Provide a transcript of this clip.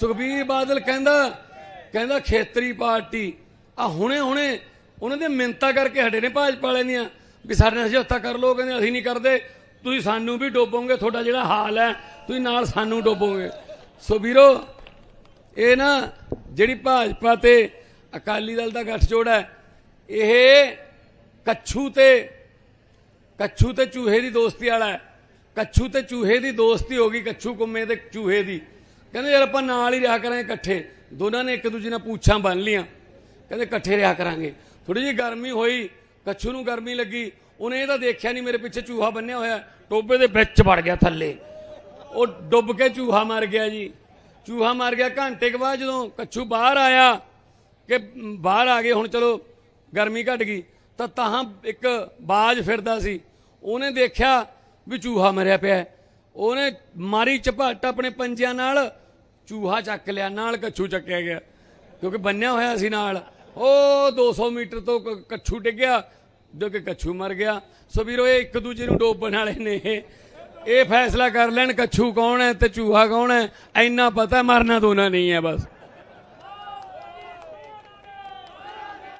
ਸੁਖਬੀਰ ਬਾਦਲ ਕਹਿੰਦਾ ਕਹਿੰਦਾ ਖੇਤਰੀ ਪਾਰਟੀ ਆ ਹੁਣੇ ਹੁਣੇ ਉਹਨਾਂ ਦੇ ਮਿੰਤਾ ਕਰਕੇ ਹਟੇ ਨੇ ਭਾਜਪਾ ਵਾਲਿਆਂ ਦੀਆਂ, ਵੀ ਸਾਡੇ ਨਾਲ ਸਮਝੌਤਾ ਕਰ ਲੋ ਕਹਿੰਦੇ ਅਸੀਂ ਨਹੀਂ ਕਰਦੇ, ਤੁਸੀਂ ਸਾਨੂੰ ਵੀ ਡੋਬੋਗੇ, ਤੁਹਾਡਾ ਜਿਹੜਾ ਹਾਲ ਹੈ, ਤੁਸੀਂ ਨਾਲ ਸਾਨੂੰ ਡੋਬੋਗੇ। ਸੋ ਵੀਰੋ, ਇਹ ਨਾ ਜਿਹੜੀ ਭਾਜਪਾ ਤੇ ਅਕਾਲੀ ਦਲ ਦਾ ਗੱਠਜੋੜ ਹੈ, ਇਹ ਕੱਛੂ ਤੇ ਕੱਛੂ ਤੇ ਚੂਹੇ ਦੀ ਦੋਸਤੀ ਵਾਲਾ ਹੈ। ਕੱਛੂ ਤੇ ਚੂਹੇ ਦੀ ਦੋਸਤੀ ਹੋ ਗਈ, ਕੱਛੂ ਕੁੰਮੇ ਤੇ ਚੂਹੇ ਦੀ। ਕਹਿੰਦੇ ਯਾਰ ਆਪਾਂ ਨਾਲ ਹੀ ਰਿਹਾ ਕਰਾਂਗੇ ਇਕੱਠੇ। ਦੋਨਾਂ ਨੇ ਇੱਕ ਦੂਜੇ ਨਾਲ ਪੂਛਾਂ ਬੰਨ ਲੀਆਂ। ਕਹਿੰਦੇ ਇਕੱਠੇ ਰਿਹਾ ਕਰਾਂਗੇ। ਥੋੜੀ ਜਿਹੀ ਗਰਮੀ ਹੋਈ, ਕੱਛੂ ਨੂੰ ਗਰਮੀ ਲੱਗੀ। ਉਹਨੇ ਇਹ ਤਾਂ ਦੇਖਿਆ ਨਹੀਂ, ਮੇਰੇ ਪਿੱਛੇ ਚੂਹਾ ਬੰਨਿਆ ਹੋਇਆ। ਟੋਬੇ ਦੇ ਵਿੱਚ ਵੜ ਗਿਆ ਥੱਲੇ। ਉਹ ਡੁੱਬ ਕੇ ਚੂਹਾ ਮਰ ਗਿਆ ਜੀ। ਚੂਹਾ ਮਰ ਗਿਆ। ਘੰਟੇ ਕੁ ਬਾਅਦ ਜਦੋਂ ਕੱਛੂ ਬਾਹਰ ਆਇਆ ਕਿ ਬਾਹਰ ਆ ਗਏ, ਹੁਣ ਚਲੋ ਗਰਮੀ ਘਟ ਗਈ, ਤਾਂ ਤਾਂ ਇੱਕ ਬਾਜ ਫਿਰਦਾ ਸੀ। ਉਹਨੇ ਦੇਖਿਆ ਵੀ ਚੂਹਾ ਮਰਿਆ ਪਿਆ। ਉਹਨੇ ਮਾਰੀ ਝਪਾਟ ਆਪਣੇ ਪੰਜਿਆਂ ਨਾਲ। ਚੂਹਾ ਚੱਕ ਲਿਆ, ਨਾਲ ਕੱਛੂ ਚੱਕਿਆ ਗਿਆ। ਕਿਉਂਕਿ ਬੰਨਿਆ ਹੋਇਆ ਸੀ ਨਾਲ। ਉਹ 200 ਮੀਟਰ ਤੋਂ ਕੱਛੂ ਡਿੱਗਿਆ, ਜੋ ਕਿ ਕੱਛੂ ਮਰ ਗਿਆ। ਸੋ ਵੀਰੋ, ਇਹ ਇੱਕ ਦੂਜੇ ਨੂੰ ਡੋਬਣ ਵਾਲੇ ਨੇ। ਇਹ ਇਹ ਫੈਸਲਾ ਕਰ ਲੈਣ, ਕੱਛੂ ਕੌਣ ਹੈ ਤੇ ਚੂਹਾ ਕੌਣ ਹੈ। ਇੰਨਾ ਪਤਾ ਮਰਨਾ ਦੋਨਾਂ ਨਹੀਂ ਹੈ ਬਸ।